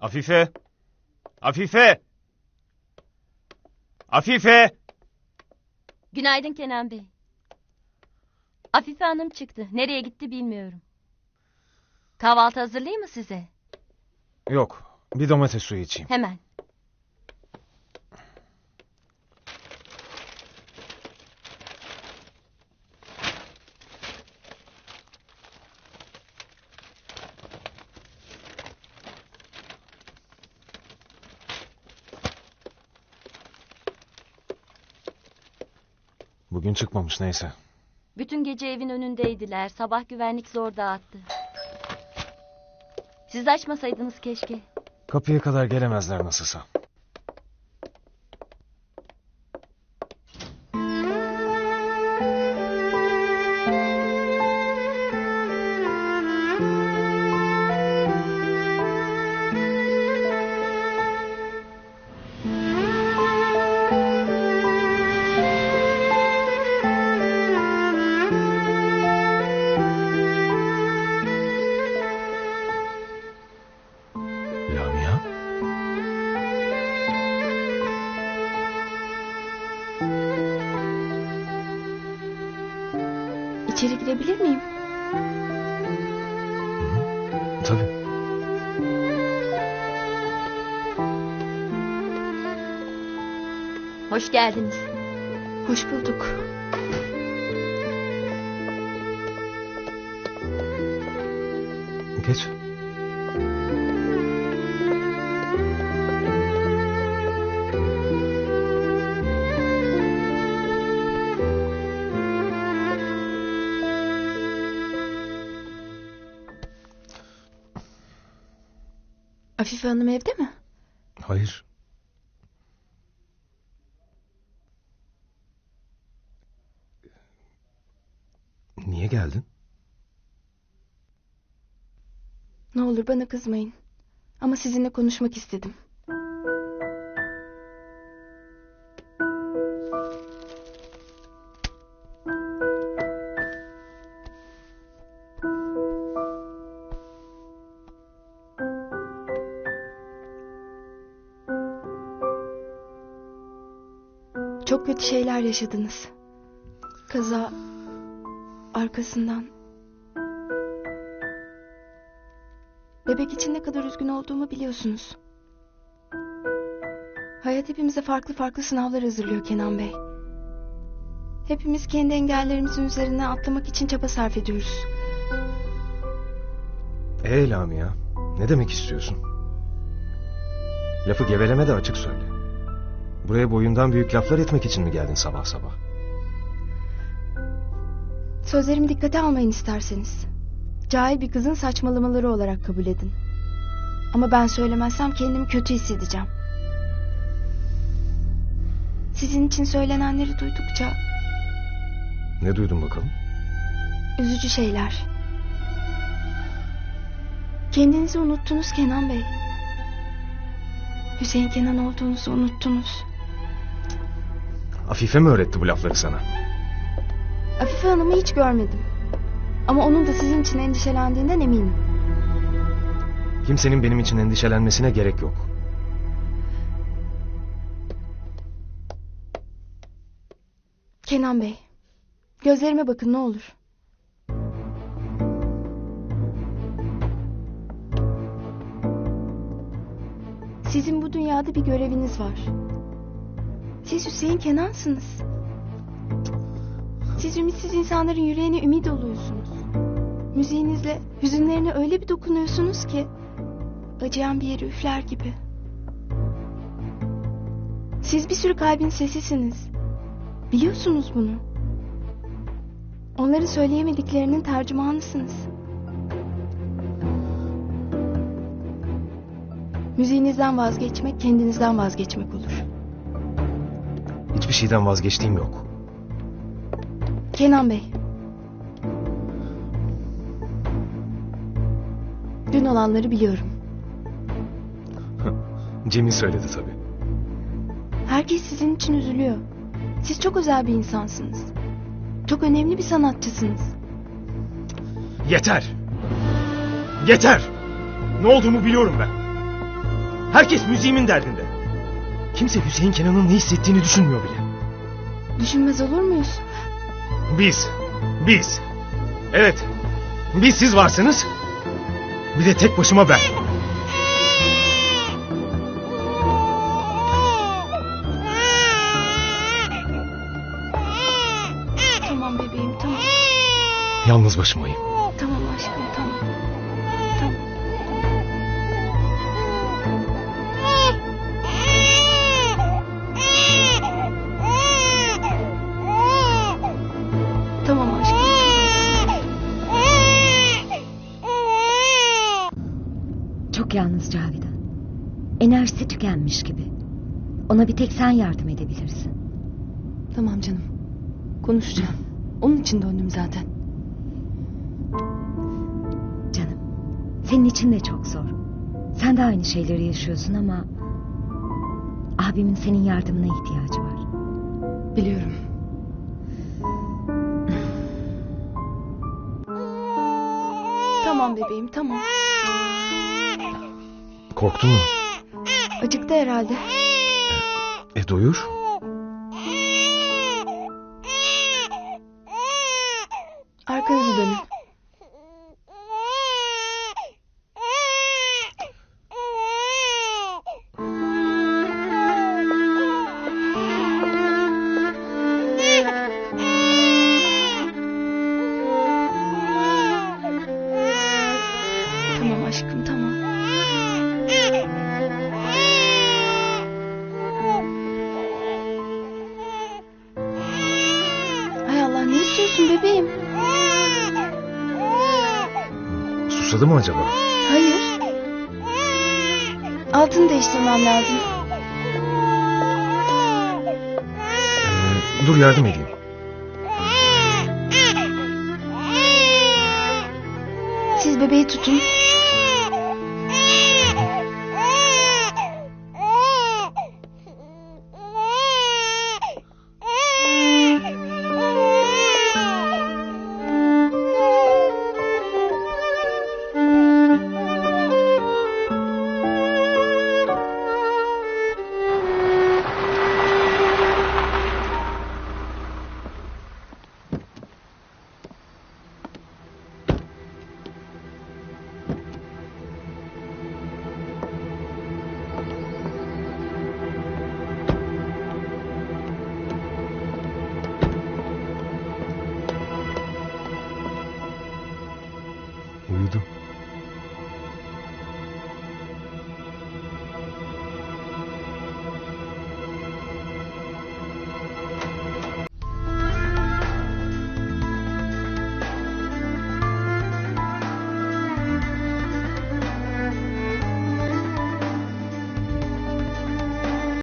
Afife! Afife! Afife! Günaydın Kenan Bey. Afife Hanım çıktı. Nereye gitti bilmiyorum. Kahvaltı hazırlayayım mı size? Yok, bir domates suyu içeyim. Hemen. Bugün çıkmamış neyse. Bütün gece evin önündeydiler. Sabah güvenlik zor dağıttı. Siz açmasaydınız keşke. Kapıya kadar gelemezler nasılsa. İçeri girebilir miyim? Tabii. Hoş geldiniz. Hoş bulduk. Geç. Afife Hanım evde mi? Hayır. Niye geldin? Ne olur bana kızmayın. Ama sizinle konuşmak istedim. Çok kötü şeyler yaşadınız. Kaza arkasından Bebek için ne kadar üzgün olduğumu biliyorsunuz. Hayat hepimize farklı farklı sınavlar hazırlıyor Kenan Bey. Hepimiz kendi engellerimizin üzerine atlamak için çaba sarf ediyoruz. Ee Lamia, ne demek istiyorsun? Lafı geveleme de açık söyle. Buraya boyundan büyük laflar etmek için mi geldin sabah sabah? Sözlerimi dikkate almayın isterseniz. Cahil bir kızın saçmalamaları olarak kabul edin. Ama ben söylemezsem kendimi kötü hissedeceğim. Sizin için söylenenleri duydukça Ne duydun bakalım? üzücü şeyler. Kendinizi unuttunuz Kenan Bey. Hüseyin Kenan olduğunuzu unuttunuz. Afife mi öğretti bu lafları sana? Afife Hanım'ı hiç görmedim. Ama onun da sizin için endişelendiğinden eminim. Kimsenin benim için endişelenmesine gerek yok. Kenan Bey, gözlerime bakın ne olur. Sizin bu dünyada bir göreviniz var. Siz Hüseyin Kenan'sınız. Siz ümitsiz insanların yüreğine ümit oluyorsunuz. Müziğinizle hüzünlerine öyle bir dokunuyorsunuz ki... ...acıyan bir yeri üfler gibi. Siz bir sürü kalbin sesisiniz. Biliyorsunuz bunu. Onların söyleyemediklerinin tercümanısınız. Müziğinizden vazgeçmek kendinizden vazgeçmek olur. Hiçbir şeyden vazgeçtiğim yok. Kenan Bey. Dün olanları biliyorum. Cemil söyledi tabii. Herkes sizin için üzülüyor. Siz çok özel bir insansınız. Çok önemli bir sanatçısınız. Yeter! Yeter! Ne olduğumu biliyorum ben. Herkes müziğimin derdinde. Kimse Hüseyin Kenan'ın ne hissettiğini düşünmüyor bile. Düşünmez olur muyuz? Biz. Biz. Evet. Biz siz varsınız. Bir de tek başıma ben. Tamam bebeğim tamam. Yalnız başımayım. Çok yalnız Cavidan. Enerjisi tükenmiş gibi. Ona bir tek sen yardım edebilirsin. Tamam canım. Konuşacağım. Onun için döndüm zaten. Canım. Senin için de çok zor. Sen de aynı şeyleri yaşıyorsun ama... Abimin senin yardımına ihtiyacı var. Biliyorum. Tamam bebeğim tamam. Korktun mu? Acıktı herhalde. E doyur. Arkanızı dönün. Susadı mı acaba? Hayır. Altını değiştirmem lazım. Ee, dur yardım edeyim. Siz bebeği tutun.